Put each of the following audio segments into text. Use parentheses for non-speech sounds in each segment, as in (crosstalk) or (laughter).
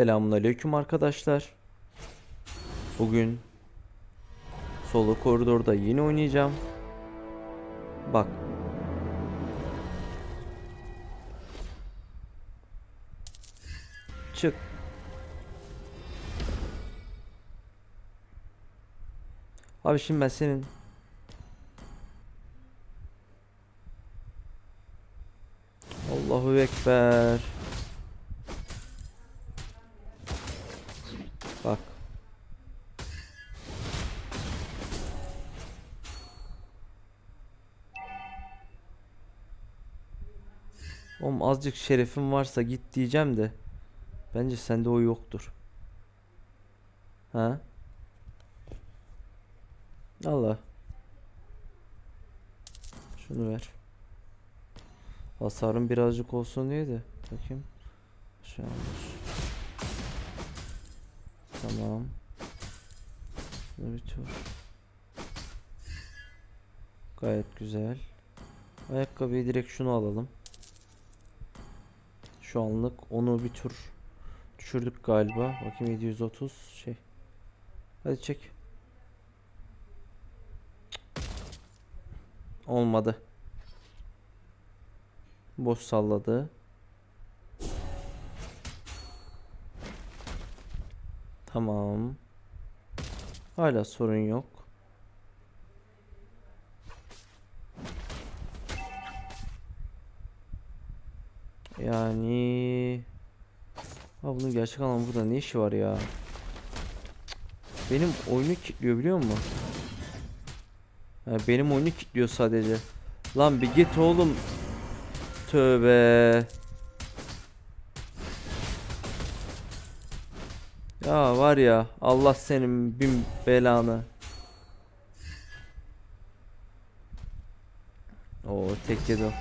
Selamünaleyküm arkadaşlar. Bugün solo koridorda yine oynayacağım. Bak. Çık. Abi şimdi ben senin Allahu Ekber. Bak. Oğlum azıcık şerefin varsa git diyeceğim de. Bence sende o yoktur. Ha? Allah. Şunu ver. Hasarım birazcık olsun diye de. Bakayım. Şey olmuş. Tamam. Şunu bir tur. Gayet güzel. Ayakkabıyı direkt şunu alalım. Şu anlık onu bir tur düşürdük galiba. Bakayım 730 şey. Hadi çek. Olmadı. Boş salladı. Tamam. Hala sorun yok. Yani Abi bunun gerçek anlamda burada ne işi var ya? Benim oyunu kilitliyor biliyor musun? Ha, benim oyunu kilitliyor sadece. Lan bir git oğlum. Tövbe. Ya var ya Allah senin bin belanı. Oo tek yedi o.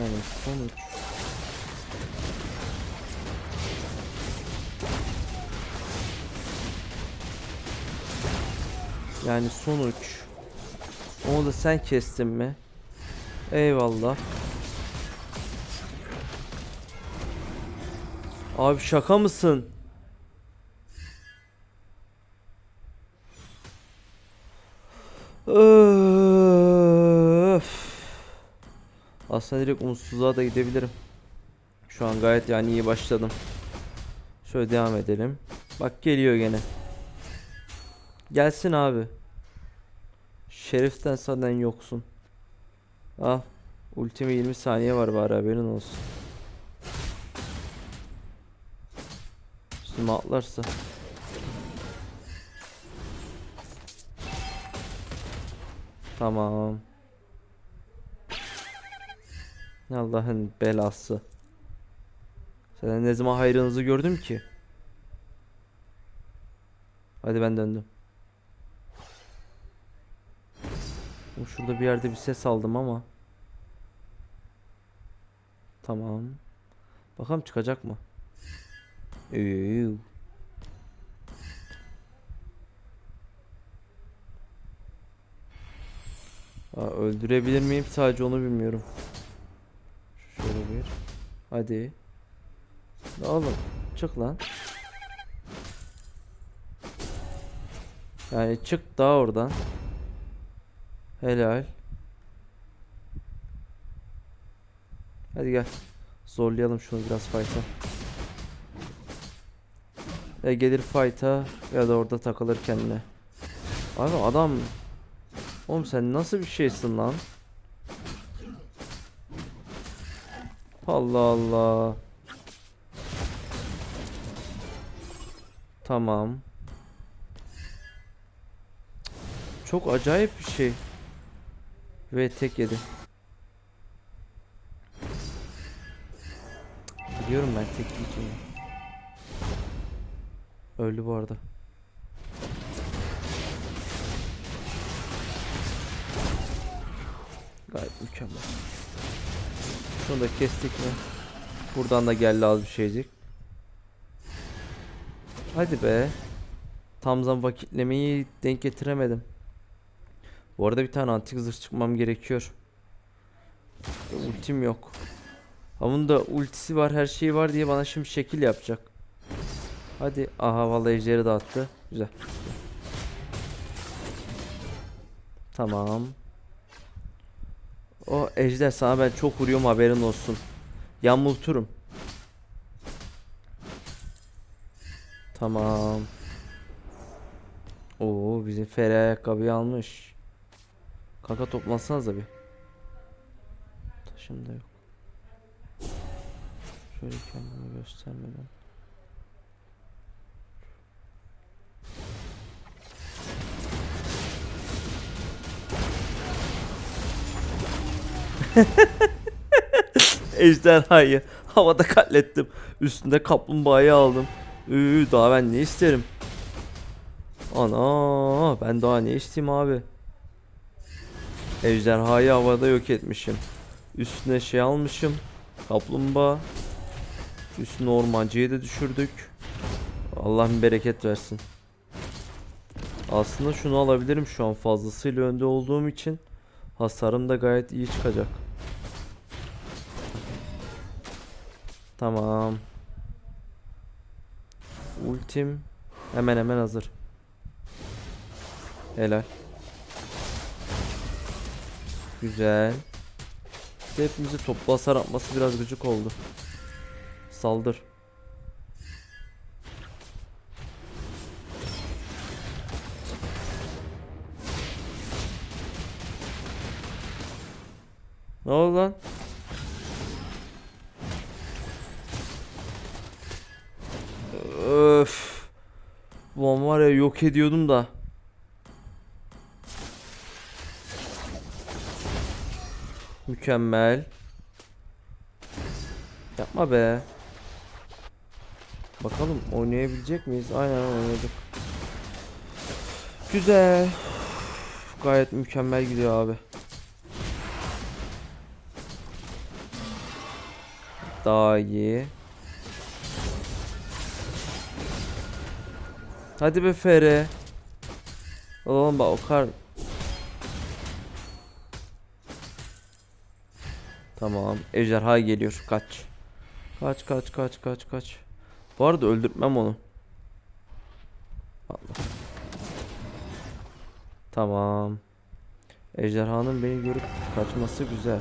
Yani sonuç. Yani sonuç. Onu da sen kestin mi? Eyvallah. Abi şaka mısın? Öf. Aslında direkt umutsuzluğa da gidebilirim. Şu an gayet yani iyi başladım. Şöyle devam edelim. Bak geliyor gene. Gelsin abi. Şeriften senden yoksun. Al. Ultime 20 saniye var bari haberin olsun. Üstüme atlarsa. Tamam. Allah'ın belası. Sen ne zaman hayrınızı gördüm ki? Hadi ben döndüm. Şurada bir yerde bir ses aldım ama. Tamam. Bakalım çıkacak mı? Eyyy. Aa, öldürebilir miyim? Sadece onu bilmiyorum. Şöyle bir. Hadi. Ne oğlum? Çık lan. Yani çık daha oradan. Helal. Hadi gel. Zorlayalım şunu biraz fight'a. Ya gelir fight'a ya da orada takılır kendine. Abi adam Oğlum sen nasıl bir şeysin lan? Allah Allah. Tamam. Çok acayip bir şey. Ve tek yedi. Biliyorum ben tek yiyeceğim. Öldü bu arada. Gayet mükemmel. Şunu da kestik mi? Buradan da geldi az bir şeycik. Hadi be. Tam zaman vakitlemeyi denk getiremedim. Bu arada bir tane antik zırh çıkmam gerekiyor. Ultim yok. Ha bunun da ultisi var her şeyi var diye bana şimdi şekil yapacak. Hadi. Aha vallahi ejderi dağıttı. Güzel. Tamam. O ejder sana ben çok vuruyorum haberin olsun. Yamulturum. Tamam. Oo bizim Feri ayakkabıyı almış. Kanka toplansanız bir. Taşım da yok. Şöyle kendimi göstermeden. (laughs) Ejderhayı havada katlettim. Üstünde kaplumbağayı aldım. Üü, daha ben ne isterim? Ana ben daha ne isteyeyim abi? Ejderhayı havada yok etmişim. Üstüne şey almışım. Kaplumbağa. Üstüne ormancıyı da düşürdük. Allah'ın bereket versin. Aslında şunu alabilirim şu an fazlasıyla önde olduğum için. Hasarım da gayet iyi çıkacak. Tamam. Ultim hemen hemen hazır. Helal. Güzel. İşte hepimizi toplu hasar atması biraz gıcık oldu. Saldır. Ne oldu lan? Öf. Ulan var ya yok ediyordum da. Mükemmel. Yapma be. Bakalım oynayabilecek miyiz? Aynen oynadık. Güzel. Gayet mükemmel gidiyor abi. Daha iyi. Hadi be Fere. Oğlum bak o kar. Tamam. Ejderha geliyor. Kaç. Kaç kaç kaç kaç kaç. Bu arada öldürtmem onu. Allah. Tamam. Ejderhanın beni görüp kaçması güzel.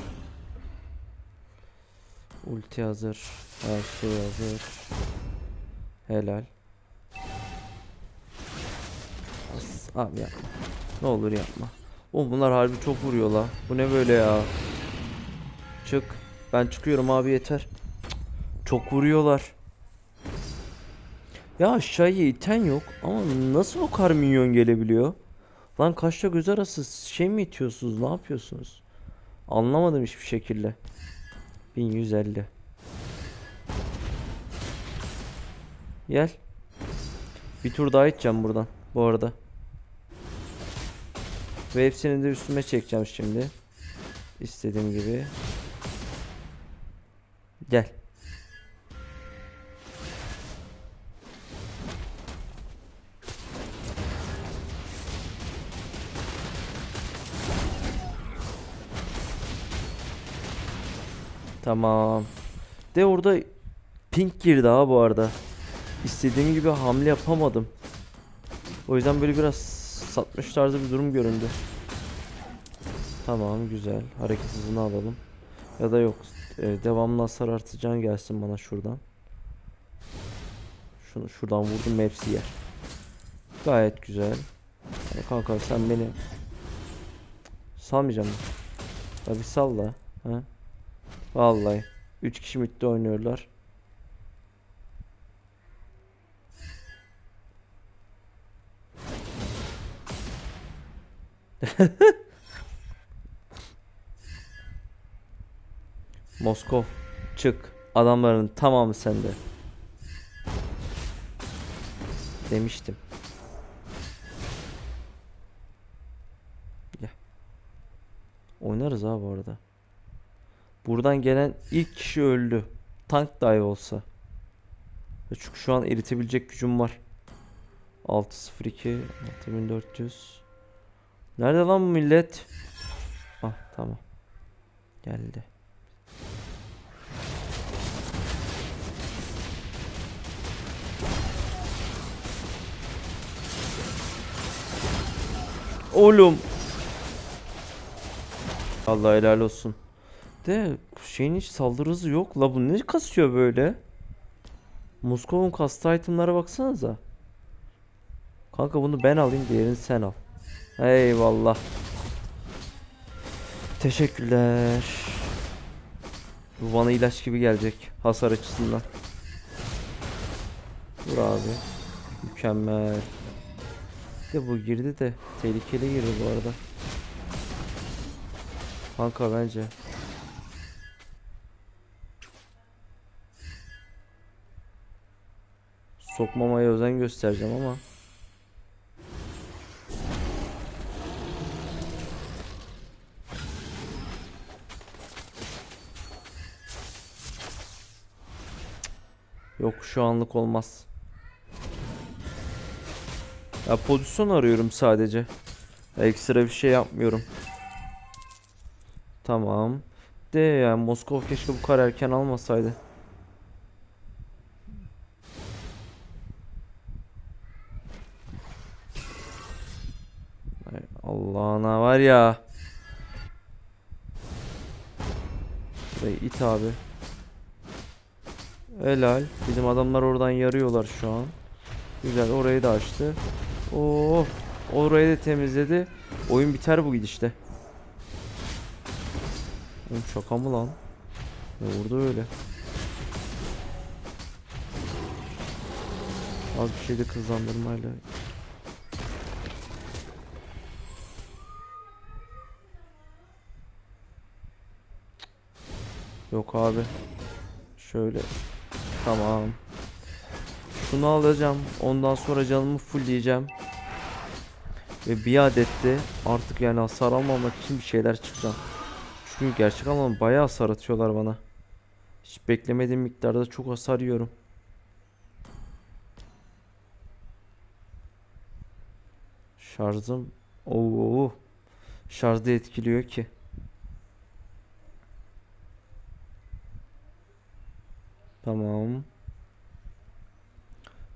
Ulti hazır. Her şey hazır. Helal. As abi yapma. Ne olur yapma. Oğlum bunlar harbi çok vuruyor la. Bu ne böyle ya? Çık. Ben çıkıyorum abi yeter. Çok vuruyorlar. Ya aşağıya iten yok ama nasıl o kadar minyon gelebiliyor? Lan kaçta göz arası şey mi itiyorsunuz? Ne yapıyorsunuz? Anlamadım hiçbir şekilde. 1150. Gel. Bir tur daha içeceğim buradan bu arada. Ve hepsini de üstüme çekeceğim şimdi. İstediğim gibi. Gel. Tamam. De orada pink girdi ha bu arada. İstediğim gibi hamle yapamadım. O yüzden böyle biraz satmış tarzı bir durum göründü. Tamam güzel. Hareket hızını alalım. Ya da yok. e, devamlı hasar artıcan gelsin bana şuradan. Şunu şuradan vurdum hepsi yer. Gayet güzel. Yani kanka sen beni salmayacağım. Tabi salla. Ha? Vallahi. 3 kişi midde oynuyorlar. (laughs) Moskov çık. Adamların tamamı sende. Demiştim. Gel. Oynarız ha bu arada. Buradan gelen ilk kişi öldü. Tank dahi olsa. Ya Çünkü şu an eritebilecek gücüm var. 602 6400 Nerede lan bu millet? Ah tamam. Geldi. Oğlum. Allah helal olsun. De şeyin hiç saldırısı yok la bu ne kasıyor böyle? Moskova'nın kastı itemlara baksanıza. Kanka bunu ben alayım diğerini sen al. Eyvallah. Teşekkürler. Bu bana ilaç gibi gelecek hasar açısından. Dur abi. Mükemmel. De bu girdi de tehlikeli girdi bu arada. Kanka bence. Sokmamaya özen göstereceğim ama. Yok şu anlık olmaz. Ya pozisyon arıyorum sadece. Ekstra bir şey yapmıyorum. Tamam. De yani Moskova keşke bu kadar erken almasaydı. Ay Allah'ına var ya. Burayı it abi. Helal. Bizim adamlar oradan yarıyorlar şu an. Güzel orayı da açtı. Oo, orayı da temizledi. Oyun biter bu gidişte. Oğlum şaka mı lan? Vurdu öyle? Az bir şey de hızlandırmayla. Yok abi. Şöyle. Tamam. Şunu alacağım. Ondan sonra canımı fullleyeceğim. Ve bir adette artık yani hasar almamak için bir şeyler çıkacağım. Çünkü gerçek anlamda bayağı hasar atıyorlar bana. Hiç beklemediğim miktarda çok hasar yiyorum. Şarjım Oo. Şarjda etkiliyor ki. Tamam.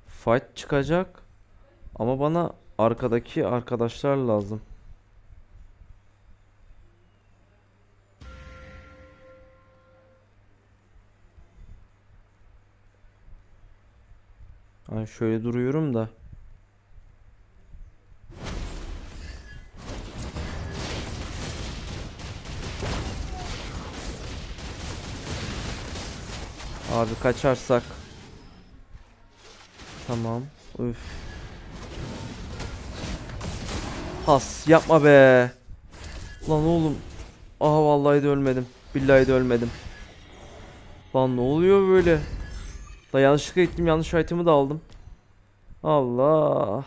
Fight çıkacak. Ama bana arkadaki arkadaşlar lazım. Ay şöyle duruyorum da. Abi kaçarsak. Tamam. Üf. Has yapma be. Lan oğlum. Aha vallahi de ölmedim. Billahi de ölmedim. Lan ne oluyor böyle? Da yanlışlıkla gittim yanlış item'ı da aldım. Allah.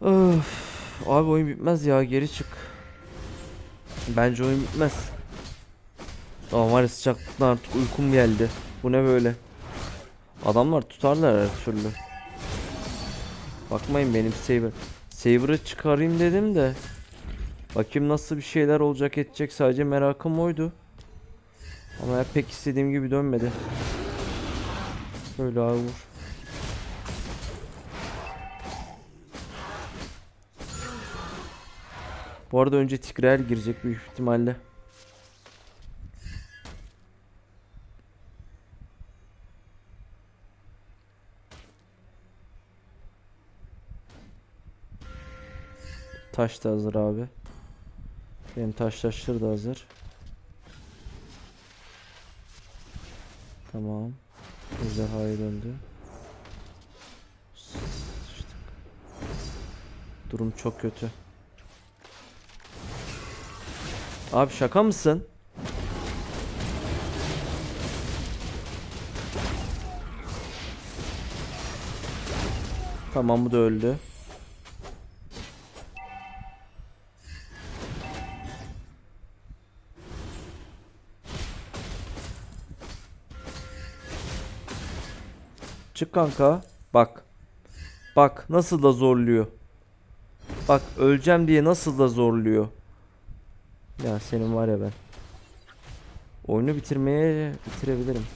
Öf. Abi oyun bitmez ya geri çık. Bence oyun bitmez. Tamam var sıcaklıktan artık uykum geldi. Bu ne böyle? Adamlar tutarlar her türlü. Bakmayın benim Saber. Saber'ı çıkarayım dedim de. Bakayım nasıl bir şeyler olacak edecek sadece merakım oydu. Ama pek istediğim gibi dönmedi. Böyle abi vur. Bu arada önce Tigreal girecek büyük ihtimalle. Taş da hazır abi. Benim taş taşları da hazır. Tamam. Ejderhaya döndü. Durum çok kötü. Abi şaka mısın? Tamam bu da öldü. Çık kanka. Bak. Bak nasıl da zorluyor. Bak öleceğim diye nasıl da zorluyor. Ya senin var ya ben. Oyunu bitirmeye bitirebilirim.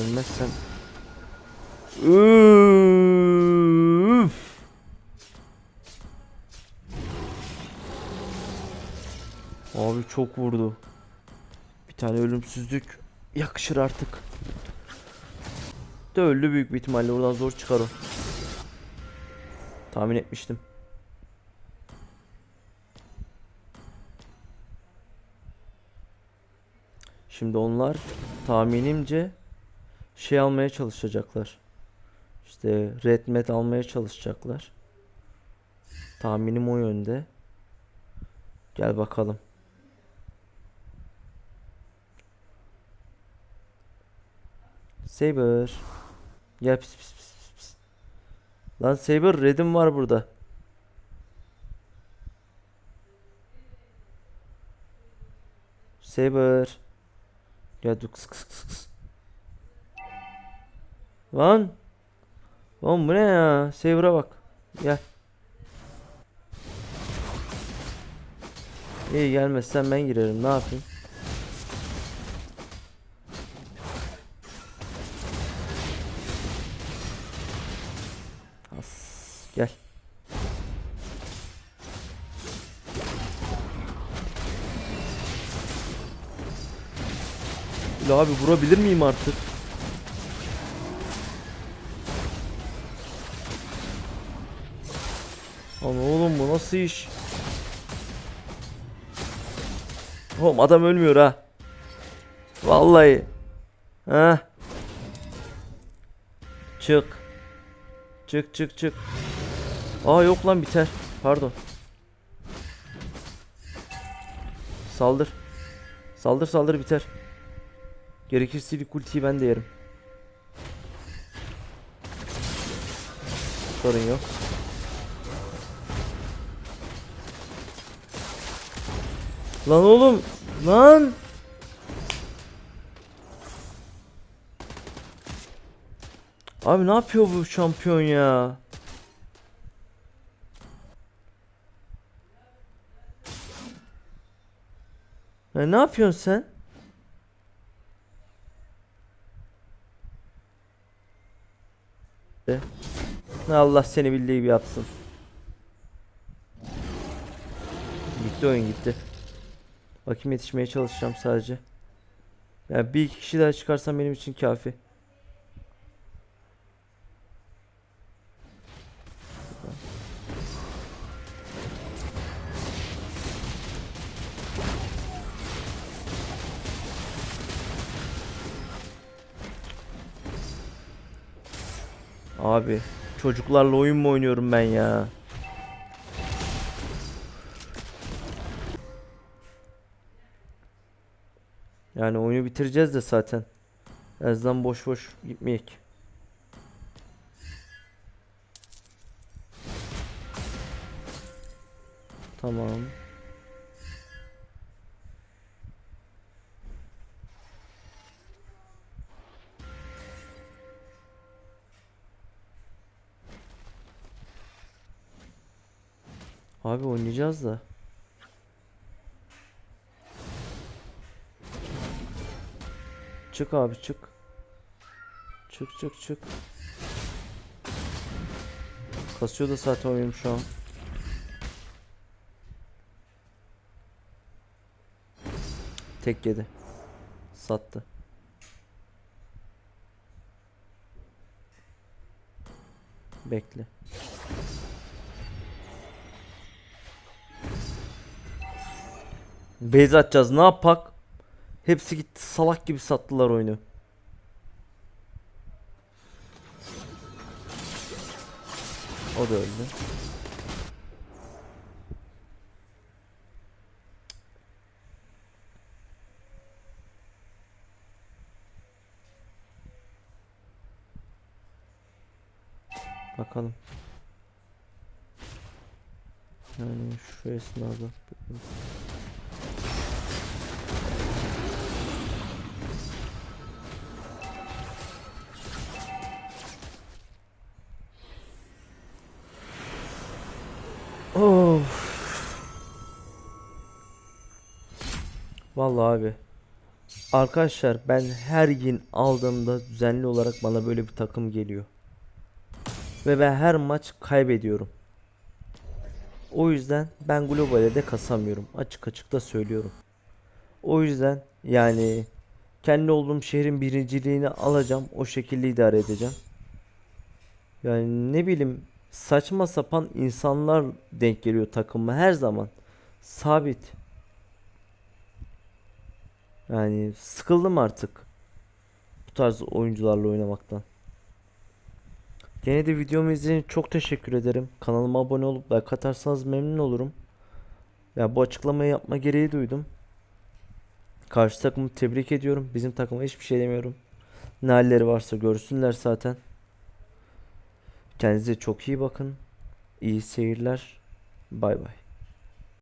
Ölmezsen Üf. Abi çok vurdu. Tane ölümsüzlük yakışır artık. De öldü büyük bir ihtimalle oradan zor çıkar o. Tahmin etmiştim. Şimdi onlar tahminimce şey almaya çalışacaklar. İşte red met almaya çalışacaklar. Tahminim o yönde. Gel bakalım. Saber. Gel pis pis pis pis, pis. Lan Saber red'im var burada. Saber. Gel dur kıs kıs kıs kıs. Lan. Lan bu ne ya? Saber'a bak. Gel. İyi gelmezsen ben girerim. Ne yapayım? Gel. Ya abi vurabilir miyim artık? Lan oğlum bu nasıl iş? Oğlum adam ölmüyor ha. Vallahi. Ha. Çık. Çık çık çık. Aa yok lan biter. Pardon. Saldır. Saldır saldır biter. Gerekirse ilk ultiyi ben de yerim. Sorun yok. Lan oğlum. Lan. Abi ne yapıyor bu şampiyon ya? Ya ne yapıyorsun sen? De. Allah seni bildiği gibi yapsın. Gitti oyun gitti. Bakayım yetişmeye çalışacağım sadece. Ya bir iki kişi daha çıkarsam benim için kafi. Abi çocuklarla oyun mu oynuyorum ben ya? Yani oyunu bitireceğiz de zaten. En azından boş boş gitmeyek. Tamam. Abi oynayacağız da. Çık abi çık. Çık çık çık. Kasıyor da zaten oyun şu an. Tek yedi. Sattı. Bekle. Base atacağız. Ne yapak? Hepsi gitti. Salak gibi sattılar oyunu. O da öldü. Bakalım. Yani şu esnada. Abi. Arkadaşlar ben her gün aldığımda düzenli olarak bana böyle bir takım geliyor. Ve ben her maç kaybediyorum. O yüzden ben globale de kasamıyorum. Açık açık da söylüyorum. O yüzden yani kendi olduğum şehrin birinciliğini alacağım. O şekilde idare edeceğim. Yani ne bileyim saçma sapan insanlar denk geliyor takıma her zaman. Sabit. Yani sıkıldım artık bu tarz oyuncularla oynamaktan. Gene de videomu izlediğiniz çok teşekkür ederim. Kanalıma abone olup like atarsanız memnun olurum. Ya bu açıklamayı yapma gereği duydum. Karşı takımı tebrik ediyorum. Bizim takıma hiçbir şey demiyorum. Ne halleri varsa görsünler zaten. Kendinize çok iyi bakın. İyi seyirler. Bay bay.